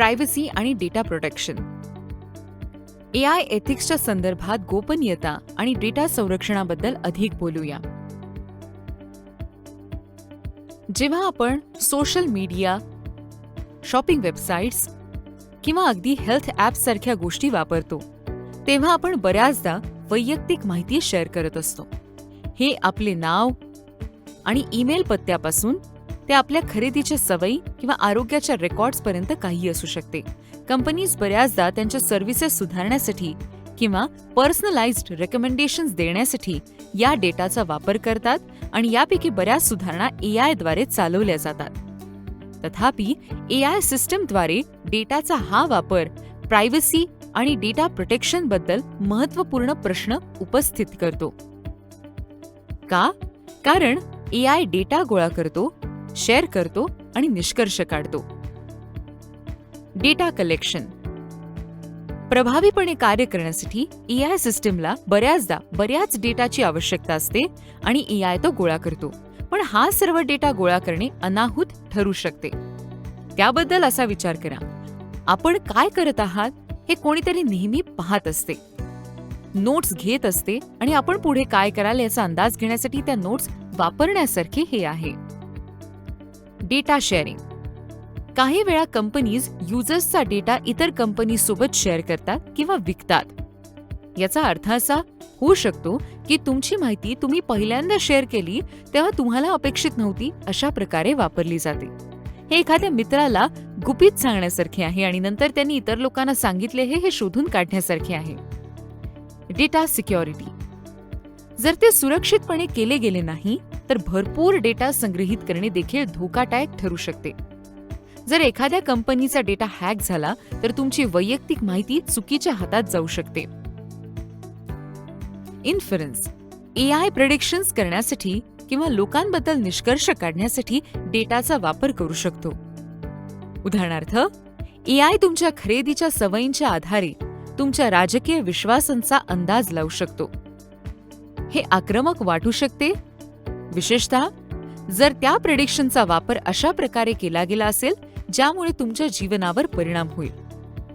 Privacy आणि data protection. A I एथिक्सच्या संदर्भात गोपनीयता आणि डेटा संरक्षणाबद्दल अधिक बोलूया. जेव्हा आपण सोशल मीडिया शॉपिंग वेबसाईट्स किंवा अगदी हेल्थ ॲप्ससारख्या गोष्टी वापरतो तेव्हा आपण बऱ्याचदा वैयक्तिक माहिती शेअर करत असतो. हे आपले नाव आणि ईमेल पत्त्यापासून ते आपल्या खरेदीच्या सवयी किंवा आरोग्याच्या रेकॉर्ड्सपर्यंत काही असू शकते. कंपनीज बऱ्याचदा त्यांच्या सर्व्हिसेस सुधारण्यासाठी किंवा पर्सनलाइज्ड रेकमेंडेशन्स देण्यासाठी या डेटाचा वापर करतात आणि यापैकी बऱ्याच सुधारणा ए आयद्वारे चालवल्या जातात. तथापि ए आय सिस्टमद्वारे डेटाचा हा वापर प्रायव्हसी आणि डेटा प्रोटेक्शनबद्दल महत्त्वपूर्ण प्रश्न उपस्थित करतो. का? कारण ए आय डेटा गोळा करतो शेअर करतो आणि निष्कर्ष काढतो. डेटा कलेक्शन प्रभावीपणे कार्य करण्यासाठी ई आय सिस्टीमला बऱ्याचदा बऱ्याच डेटाची आवश्यकता असते आणि ई आय तो गोळा करतो. पण हा सर्व डेटा गोळा करणे अनाहूत ठरू शकते. त्याबद्दल असा विचार करा. आपण काय करत आहात हे कोणीतरी नेहमी पाहत असते. नोट्स घेत असते आणि आपण पुढे काय कराल याचा अंदाज घेण्यासाठी त्या नोट्स वापरण्यासारखे हे आहे. Data sharing. काही वेळा कंपनीज युजर्सचा डेटा इतर कंपनीसोबत शेअर करतात किंवा विकतात. याचा अर्थ असा होऊ शकतो की तुमची माहिती तुम्ही पहिल्यांदा शेअर केली तेव्हा तुम्हाला अपेक्षित नव्हती अशा प्रकारे वापरली जाते. हे एखाद्या मित्राला गुपित सांगण्यासारखे आहे आणि नंतर त्यांनी इतर लोकांना सांगितले हे हे शोधून काढण्यासारखे आहे. Data security. जर ते सुरक्षितपणे केले गेले नाही तर भरपूर डेटा संग्रहित करणे देखील धोकादायक ठरू शकते. जर एखाद्या कंपनीचा डेटा हॅक झाला तर तुमची वैयक्तिक माहिती चुकीच्या हातात जाऊ शकते. इन्फरन्स ए आय प्रडिक्शन्स करण्यासाठी किंवा लोकांबद्दल निष्कर्ष काढण्यासाठी डेटाचा वापर करू शकतो. उदाहरणार्थ ए आय तुमच्या खरेदीच्या सवयींच्या आधारे तुमच्या राजकीय विश्वासांचा अंदाज लावू शकतो. हे आक्रमक वाटू शकते विशेषतः जर त्या प्रेडिक्शनचा वापर अशा प्रकारे केला गेला असेल ज्यामुळे तुमच्या जीवनावर परिणाम होईल.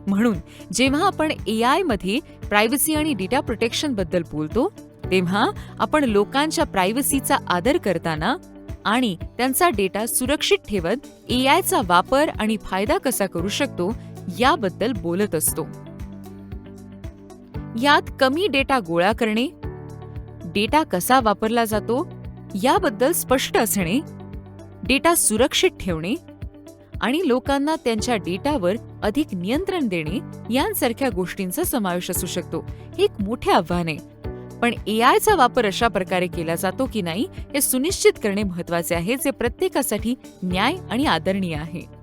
म्हणून जेव्हा आपण ए आयमध्ये प्रायव्हसी आणि डेटा प्रोटेक्शनबद्दल बोलतो तेव्हा आपण लोकांच्या प्रायव्हसीचा आदर करताना आणि त्यांचा डेटा सुरक्षित ठेवत ए आयचा वापर आणि फायदा कसा करू शकतो याबद्दल बोलत असतो. यात कमी डेटा गोळा करणे डेटा कसा वापरला जातो याबद्दल स्पष्ट असणे डेटा सुरक्षित ठेवणे आणि लोकांना त्यांच्या डेटावर अधिक नियंत्रण देणे यांसारख्या गोष्टींचा समावेश असू शकतो. हे एक मोठे आव्हान आहे. पण ए आयचा वापर अशा प्रकारे केला जातो की नाही हे सुनिश्चित करणे महत्त्वाचे आहे जे प्रत्येकासाठी न्याय आणि आदरणीय आहे.